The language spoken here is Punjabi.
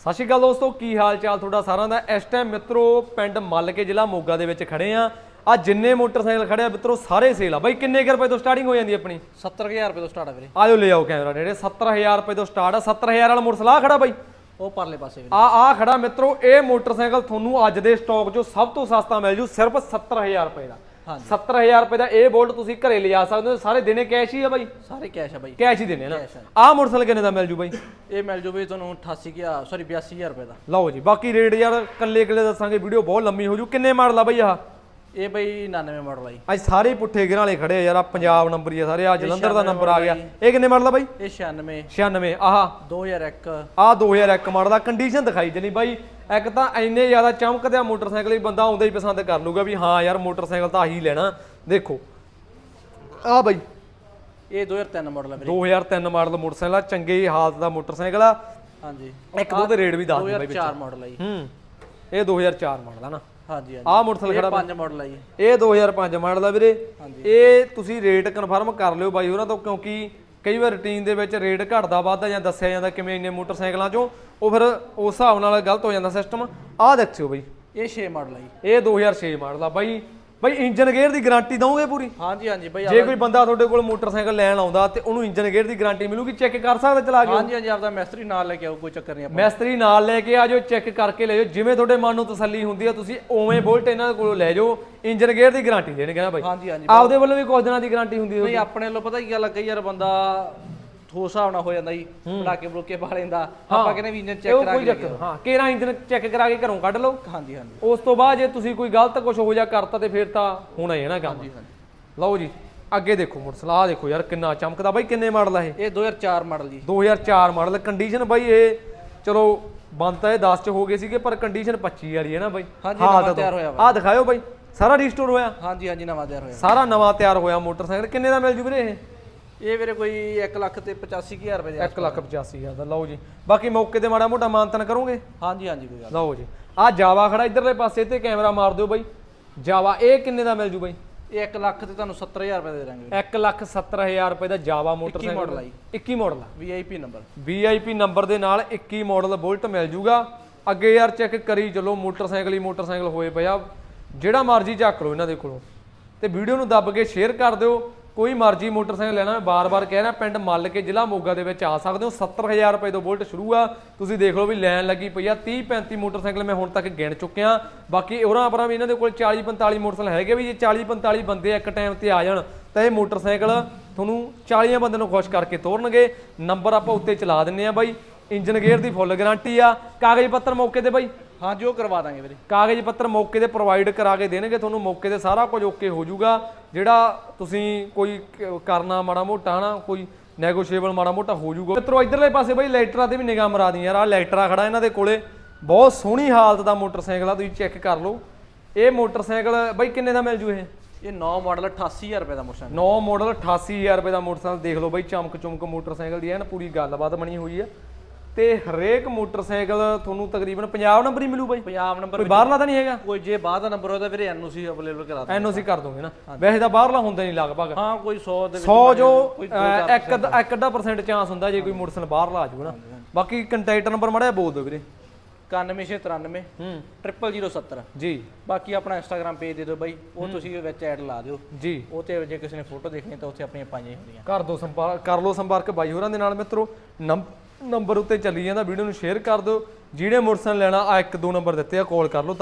ਸਤਿ ਸ਼੍ਰੀ ਅਕਾਲ ਦੋਸਤੋ ਕੀ ਹਾਲ ਚਾਲ ਤੁਹਾਡਾ ਸਾਰਿਆਂ ਦਾ? ਇਸ ਟਾਈਮ ਮਿੱਤਰੋ ਪਿੰਡ ਮੱਲ ਕੇ ਜ਼ਿਲ੍ਹਾ ਮੋਗਾ ਦੇ ਵਿੱਚ ਖੜੇ ਆ। ਆ ਜਿੰਨੇ ਮੋਟਰਸਾਈਕਲ ਖੜੇ ਆ ਮਿੱਤਰੋ ਸਾਰੇ ਸੇਲ ਆ। ਬਾਈ ਕਿੰਨੇ ਕੁ ਰੁਪਏ ਤੋਂ ਸਟਾਰਟਿੰਗ ਹੋ ਜਾਂਦੀ ਆਪਣੀ? 70000 ਰੁਪਏ ਤੋਂ ਸਟਾਰਟ ਆ ਵੀਰੇ। ਆਜੋ ਲੈ ਆਓ ਕੈਮਰਾ ਨੇੜੇ। 70000 ਰੁਪਏ ਤੋਂ ਸਟਾਰਟ ਆ। 70000 ਵਾਲਾ ਮੋਟਰਸਾਈਕਲ ਆ ਖੜਾ ਬਾਈ? ਉਹ ਪਰਲੇ ਪਾਸੇ ਵੀਰੇ। ਆ ਆ ਖੜਾ ਮਿੱਤਰੋ। ਇਹ ਮੋਟਰਸਾਈਕਲ ਤੁਹਾਨੂੰ ਅੱਜ ਦੇ ਸਟਾਕ 'ਚੋਂ ਸਭ ਤੋਂ ਸਸਤਾ ਮਿਲ ਜੂ ਸਿਰਫ 70000 ਰੁਪਏ ਦਾ। 70000 ਰੁਪਏ ਦਾ ਇਹ ਬੋਲਟ ਤੁਸੀਂ ਘਰੇ ਲਿਜਾ ਸਕਦੇ ਹੋ ਸਾਰੇ ਦਿਨੇ ਕੈਸ਼ ਹੀ ਆ ਬਾਈ। ਸਾਰੇ ਕੈਸ਼ ਆ ਬਾਈ। ਕੈਸ਼ ਹੀ ਦੇਣੇ ਨਾ। Cash ਆ। ਆਹ ਮੋਟਰਸਾਈਕਲ ਕਿੰਨੇ ਦਾ ਮਿਲ ਜੂ ਬਾਈ? ਇਹ ਮਿਲ ਜੂ ਬਈ ਤੁਹਾਨੂੰ 88000 ਸੌਰੀ 82000 ਰੁਪਏ ਦਾ। ਲਓ ਜੀ ਬਾਕੀ ਰੇਟ ਯਾਰ ਕੱਲੇ ਕੱਲੇ ਦੱਸਾਂਗੇ ਵੀਡੀਓ ਬਹੁਤ ਲੰਮੀ ਹੋ ਜੂ। ਕਿੰਨੇ ਮਾਡਲ ਆ ਬਾਈ ਆਹ? ਇਹ ਬਈ 99 ਮਾਡਲ ਆ ਜੀ। ਅੱਜ ਸਾਰੇ ਪੁੱਠੇ ਗਿਰਾਂ ਵਾਲੇ ਖੜੇ ਆ ਯਾਰ ਆ ਪੰਜਾਬ ਨੰਬਰ ਹੀ ਆ ਸਾਰੇ ਆ ਜਲੰਧਰ ਦਾ ਨੰਬਰ ਆ ਗਿਆ। ਇਹ ਕਿੰਨੇ ਮਾਡਲ ਆ ਬਾਈ? ਇਹ 96 96 ਆਹ। 2001 ਆ 2001 ਮਾਡਲ ਦਾ ਕੰਡੀਸ਼ਨ ਦਿਖਾਈ ਜਣੀ ਬਾਈ। ਇੱਕ ਤਾਂ ਇੰਨੇ ਜ਼ਿਆਦਾ ਚਮਕਦਿਆ ਮੋਟਰਸਾਈਕਲ ਹੀ ਬੰਦਾ ਆਉਂਦਾ ਹੀ ਪਸੰਦ ਕਰ ਲੂਗਾ ਵੀ ਹਾਂ ਯਾਰ ਮੋਟਰਸਾਈਕਲ ਤਾਂ ਆਹੀ ਲੈਣਾ। ਦੇਖੋ। ਆ ਬਾਈ। ਇਹ 2003 ਮਾਡਲ ਆ ਵੀਰੇ। 2003 ਮਾਡਲ ਮੋਟਰਸਾਈਕਲ ਆ ਚੰਗੇ ਹਾਲਤ ਦਾ ਮੋਟਰਸਾਈਕਲ ਆ। ਹਾਂਜੀ। ਇੱਕ ਦੋ ਦੇ ਰੇਟ ਵੀ ਦੱਸ ਦੇ ਬਾਈ 2004 ਮਾਡਲ ਆ ਜੀ। ਹੂੰ। ਇਹ 2004 ਮਾਡਲ ਆ ਨਾ। ਹਾਂਜੀ ਹਾਂਜੀ। ਆਹ ਮੋਟਰਸਾਈਕਲ ਇਹ ਖੜਾ 5 ਮਾਡਲ ਆ ਜੀ। ਇਹ 2005 ਮਾਡਲ ਆ ਵੀਰੇ। ਇਹ ਤੁਸੀਂ ਰੇਟ ਕਨਫਰਮ ਕਰ ਲਿਓ ਬਾਈ ਉਹਨਾਂ ਤੋਂ ਕਿਉਂਕਿ ਕਈ ਵਾਰ ਰੁਟੀਨ ਦੇ ਵਿੱਚ ਰੇਟ ਘਟਦਾ ਵੱਧਦਾ ਜਾਂ ਦੱਸਿਆ ਜਾਂਦਾ ਕਿਵੇਂ ਇੰਨੇ ਮੋਟਰਸਾਈਕਲਾਂ 'ਚੋਂ ਉਹ ਫਿਰ ਉਸ ਹਿਸਾਬ ਨਾਲ ਗਲਤ ਹੋ ਜਾਂਦਾ ਸਿਸਟਮ ਆਹ ਦੇਖਿਓ ਬਾਈ। ਇਹ 6 ਮਾਡਲ ਆ ਜੀ। ਇਹ 2006 ਮਾਡਲ ਆ ਬਾਈ। ਬਾਈ ਇੰਜਨ ਗੇਅਰ ਦੀ ਗਾਰੰਟੀ ਦਵੋਗੇ ਪੂਰੀ? ਹਾਂਜੀ ਹਾਂਜੀ ਬਈ ਜੇ ਕੋਈ ਬੰਦਾ ਤੁਹਾਡੇ ਕੋਲ ਮੋਟਰਸਾਈਕਲ ਲੈਣ ਆਉਂਦਾ ਤੇ ਉਹਨੂੰ ਇੰਜਨ ਗੇਅਰ ਦੀ ਗਾਰੰਟੀ ਮਿਲੂਗੀ ਚੈੱਕ ਕਰ ਸਕਦਾ ਚਲਾ ਕੇ ਹਾਂਜੀ ਹਾਂਜੀ ਆਪਦਾ ਮਿਸਤਰੀ ਨਾਲ ਲੈ ਕੇ ਆਓ ਕੋਈ ਚੱਕਰ ਨਹੀਂ ਆਪਾਂ ਮੈਸਤਰੀ ਨਾਲ ਲੈ ਕੇ ਆ ਜਾਓ ਚੈੱਕ ਕਰਕੇ ਲੈ ਜਾਓ। ਜਿਵੇਂ ਤੁਹਾਡੇ ਮਨ ਨੂੰ ਤਸੱਲੀ ਹੁੰਦੀ ਆ ਤੁਸੀਂ ਉਵੇਂ ਬੁਲਟ ਇਹਨਾਂ ਕੋਲੋਂ ਲੈ ਜਾਓ ਇੰਜਨ ਗੇਅਰ ਦੀ ਗਾਰੰਟੀ ਦੇਣਗੇ ਨਾ ਬਾਈ ਹਾਂਜੀ ਹਾਂਜੀ ਆਪਦੇ ਵੱਲੋਂ ਵੀ ਕੁਝ ਦਿਨਾਂ ਦੀ ਗਾਰੰਟੀ ਹੁੰਦੀ ਹੋਊਗੀ। ਬਈ ਆਪਣੇ ਵੱਲੋਂ ਪਤਾ ਕੀ ਗੱਲ ਆ ਕਈ ਯਾਰ ਬੰਦਾ ਠੋਸ ਹਿਸਾਬ ਨਾਲ ਹੋ ਜਾਂਦਾ ਜੀ ਪੜਾਕੇ ਬੜੂਕੇ ਪਾ ਲੈਂਦਾ ਆਪਾਂ ਕਹਿੰਦੇ ਵੀ ਇੰਜਨ ਚੈੱਕ ਕਰਾ ਕੇ ਹਾਂ ਕੇਰਾ ਇੰਜਨ ਚੈੱਕ ਕਰਾ ਕੇ ਘਰੋਂ ਕੱਢ ਲਓ। ਹਾਂਜੀ ਹਾਂਜੀ। ਉਸ ਤੋਂ ਬਾਅਦ ਜੇ ਤੁਸੀਂ ਕੋਈ ਗਲਤ ਕੁਝ ਹੋ ਜਾ ਕਰਤਾ ਤੇ ਫਿਰ ਤਾਂ ਹੋਣਾ ਹੀ ਹੈ ਨਾ ਕੰਮ। ਲਓ ਜੀ ਅੱਗੇ ਦੇਖੋ ਮੋਟਰਸਾਈਕਲ ਆਹ ਦੇਖੋ ਯਾਰ ਕਿੰਨਾ ਚਮਕਦਾ ਬਾਈ ਕਿੰਨੇ ਮਾਡਲ ਆ ਇਹ? ਇਹ 2004 ਮਾਡਲ ਜੀ। 2004 ਮਾਡਲ ਕੰਡੀਸ਼ਨ ਬਾਈ ਇਹ ਚਲੋ ਬੰਦ ਤਾਂ ਇਹ 10 ਚ ਹੋ ਗਏ ਸੀਗੇ ਪਰ ਕੰਡੀਸ਼ਨ 25 ਵਾਲੀ ਹੈ ਨਾ ਬਾਈ। ਹਾਂਜੀ, ਨਵਾਂ ਤਿਆਰ ਹੋਇਆ। ਆਹ ਦਿਖਾਇਓ ਬਾਈ ਸਾਰਾ ਰੀਸਟੋਰ ਹੋਇਆ? ਹਾਂਜੀ ਹਾਂਜੀ ਨਵਾਂ ਤਿਆਰ ਹੋਇਆ। ਸਾਰਾ ਨਵਾਂ ਤਿਆਰ ਹੋਇਆ ਮੋਟਰਸਾਈਕਲ ਕਿੰਨੇ ਦਾ ਮਿਲ ਜੂ ਵੀਰੇ ਇਹ? ਇਹ ਵੀਰੇ ਕੋਈ 1 ਲੱਖ ਤੇ 85000 ਰੁਪਏ ਦੇ 1 ਲੱਖ 85000 ਦਾ ਲਓ ਜੀ। ਬਾਕੀ ਮੌਕੇ ਤੇ ਮਾੜਾ ਮੋਟਾ ਮਾਨਤਨ ਕਰੋਗੇ? ਹਾਂਜੀ ਹਾਂਜੀ ਕੋਈ ਗੱਲ ਲਓ ਜੀ। ਆਹ ਜਾਵਾ ਖੜਾ ਇਧਰਲੇ ਪਾਸੇ ਤੇ ਕੈਮਰਾ ਮਾਰ ਦਿਓ ਬਾਈ। ਜਾਵਾ ਇਹ ਕਿੰਨੇ ਦਾ ਮਿਲ ਜੂ ਬਾਈ? ਇਹ 1 ਲੱਖ ਤੇ ਤੁਹਾਨੂੰ 70000 ਰੁਪਏ ਦੇ ਦਾਂਗੇ 1 ਲੱਖ 70000 ਰੁਪਏ ਦਾ ਜਾਵਾ ਮੋਟਰਸਾਈਕਲ। model ਆ ਜੀ। 21 ਮਾਡਲ ਆ। VIP number. ਵੀਆਈਪੀ ਨੰਬਰ ਦੇ ਨਾਲ 21 ਮਾਡਲ ਬੁਲਟ ਮਿਲ ਜੂਗਾ। ਅੱਗੇ ਯਾਰ ਚੈੱਕ ਕਰੀ ਚਲੋ ਮੋਟਰਸਾਈਕਲ ਹੀ ਮੋਟਰਸਾਈਕਲ ਹੋਏ ਪਿਆ। ਜਿਹੜਾ ਮਰਜ਼ੀ ਚੱਕ ਲਓ ਇਹਨਾਂ ਦੇ ਕੋਲੋਂ। ਤੇ ਵੀਡੀਓ ਨੂੰ ਦੱਬ ਕੇ ਸ਼ੇਅਰ ਕਰ ਦਿਓ। ਕੋਈ ਮਰਜ਼ੀ ਮੋਟਰਸਾਈਕਲ ਲੈਣਾ, ਮੈਂ ਬਾਰ-ਬਾਰ ਕਹਿ ਰਿਹਾ, ਪਿੰਡ ਮੱਲ ਕੇ ਜ਼ਿਲ੍ਹਾ ਮੋਗਾ ਦੇ ਵਿੱਚ ਆ ਸਕਦੇ ਹੋ। 70000 ਰੁਪਏ ਤੋਂ ਬੁਲਟ ਸ਼ੁਰੂ ਆ। ਤੁਸੀਂ ਦੇਖ ਲਓ ਵੀ ਲੈਣ ਲੱਗੀ ਪਈ ਆ। 30 35 ਮੋਟਰਸਾਈਕਲ ਮੈਂ ਹੁਣ ਤੱਕ ਗਿਣ ਚੁੱਕਿਆ। ਬਾਕੀ ਉਹਨਾਂ ਪਰਾਂ ਵੀ ਇਹਨਾਂ ਦੇ ਕੋਲ 40 45 ਮੋਟਰਸਾਈਕਲ ਹੈਗੇ ਵੀ, ਜੇ 40 45 ਬੰਦੇ ਇੱਕ ਟਾਈਮ ਤੇ ਆ ਜਾਣ, ਤਾਂ ਇਹ ਮੋਟਰਸਾਈਕਲ ਤੁਹਾਨੂੰ 40 ਬੰਦੇ ਨੂੰ ਖੁਸ਼ ਕਰਕੇ ਤੋਰਨਗੇ। ਨੰਬਰ ਆਪਾਂ ਉੱਤੇ ਚਲਾ ਦਿੰਨੇ ਆ ਬਾਈ। ਇੰਜਨ ਗੇਅਰ ਦੀ ਫੁੱਲ ਗਾਰੰਟੀ ਆ। ਕਾਗਜ਼ ਪੱਤਰ ਮੌਕੇ ਤੇ ਬਾਈ। ਹਾਂਜੀ ਉਹ ਕਰਵਾ ਦਾਂਗੇ ਵੀਰੇ। ਕਾਗਜ਼ ਪੱਤਰ ਮੌਕੇ ਤੇ ਪ੍ਰੋਵਾਈਡ ਕਰਾ ਕੇ ਦੇਣਗੇ ਤੁਹਾਨੂੰ ਮੌਕੇ ਤੇ ਸਾਰਾ ਕੁਝ ਓਕੇ ਹੋ ਜਾਊਗਾ। ਜਿਹੜਾ ਤੁਸੀਂ ਕੋਈ ਕਰਨਾ ਮਾੜਾ ਮੋਟਾ ਨਾ ਕੋਈ ਨੈਗੋਸ਼ੀਏਬਲ ਮਾੜਾ ਮੋਟਾ ਹੋ ਜਾਊਗਾ। ਮਿੱਤਰੋ ਇਧਰਲੇ ਪਾਸੇ ਬਾਈ ਲੈਟਰਾਂ ਤੇ ਵੀ ਨਿਗਾਹ ਮਰਾ ਦੀ ਯਾਰ ਆ ਲੈਟਰਾ ਖੜਾ ਇਹਨਾਂ ਦੇ ਕੋਲੇ। ਬਹੁਤ ਸੋਹਣੀ ਹਾਲਤ ਦਾ ਮੋਟਰਸਾਈਕਲ ਆ ਤੁਸੀਂ ਚੈੱਕ ਕਰ ਲਓ। ਇਹ ਮੋਟਰਸਾਈਕਲ ਬਾਈ ਕਿੰਨੇ ਦਾ ਮਿਲ ਜੂ ਇਹ? ਇਹ 9 ਮਾਡਲ 88000 ਰੁਪਏ ਦਾ ਮੋਟਰਸਾਈਕਲ। 9 ਮਾਡਲ 88000 ਰੁਪਏ ਦਾ ਮੋਟਰਸਾਈਕਲ ਦੇਖ ਲਓ ਬਾਈ ਚਮਕ ਚਮਕ ਮੋਟਰਸਾਈਕਲ ਦੀ ਐਨ ਪੂਰੀ ਗੱਲਬਾਤ ਬਣੀ ਹੋਈ ਆ। ਤੇ ਹਰੇਕ ਮੋਟਰਸਾਈਕਲ ਤੁਹਾਨੂੰ ਤਕਰੀਬਨ 50 ਨੰਬਰ ਹੀ ਮਿਲੂ ਬਾਈ। ਪੰਜਾਬ ਨੰਬਰ ਕੋਈ ਬਾਹਰਲਾ ਤਾਂ ਨਹੀਂ ਹੈਗਾ? ਕੋਈ ਜੇ ਬਾਅਦ ਦਾ ਨੰਬਰ ਹੋਦਾ ਵੀਰੇ ਐਨਓਸੀ ਅਵੇਲੇਬਲ ਕਰਾ ਦਾਂਗੇ ਐਨਓਸੀ ਕਰ ਦੋਗੇ ਨਾ। ਵੈਸੇ ਤਾਂ ਬਾਹਰਲਾ ਹੁੰਦਾ ਨਹੀਂ ਲਗਭਗ। ਹਾਂ ਕੋਈ 100 ਦੇ ਵਿੱਚ 100 ਜੋ ਕੋਈ ਅਹ, ਇੱਕ ਅੱਧਾ- ਇੱਕ ਅੱਧਾ ਪਰਸੈਂਟ ਚਾਂਸ ਹੁੰਦਾ ਜੇ ਕੋਈ ਮੋਟਰਸਾਈਕਲ ਬਾਹਰਲਾ ਆ ਜਾਊਗਾ ਨਾ। ਬਾਕੀ ਕੰਟੈਕਟ ਨੰਬਰ ਮੜਿਆ ਬੋਲ ਦਿਓ ਵੀਰੇ। 9193 ਹੂੰ। 0070 ਜੀ। ਬਾਕੀ ਆਪਣਾ ਇੰਸਟਾਗ੍ਰam ਪੇਜ ਦੇ ਦਿਓ ਬਾਈ। ਉਹ ਤੁਸੀਂ ਵਿੱਚ ਐਡ ਲਾ ਦਿਓ। ਜੀ। ਉਹ ਤੇ ਜੇ ਕਿਸੇ ਨੇ ਫੋਟੋ ਦੇਖਣੀ ਤਾਂ ਉੱਥੇ ਆਪਣੀਆਂ ਪਾਈਆਂ ਹੁੰਦੀਆਂ। ਕਰ ਦੋ ਸੰਪਰਕ ਕਰ ਲਓ ਸੰਪਰਕ ਬਾਈ ਹੋਰਾਂ ਦੇ ਨਾਲ ਮਿੱਤਰੋ। ਨੰਬਰ ਉੱਤੇ ਚੱਲੀ ਜਾਂਦਾ। ਵੀਡੀਓ ਨੂੰ ਸ਼ੇਅਰ ਕਰ ਦਿਓ। ਜਿਹੜੇ ਮੋਟਰਸਾਈਕਲ ਲੈਣਾ ਆ ਇੱਕ ਦੋ ਨੰਬਰ ਦਿੱਤੇ ਆ, ਕਾਲ ਕਰ ਲਓ।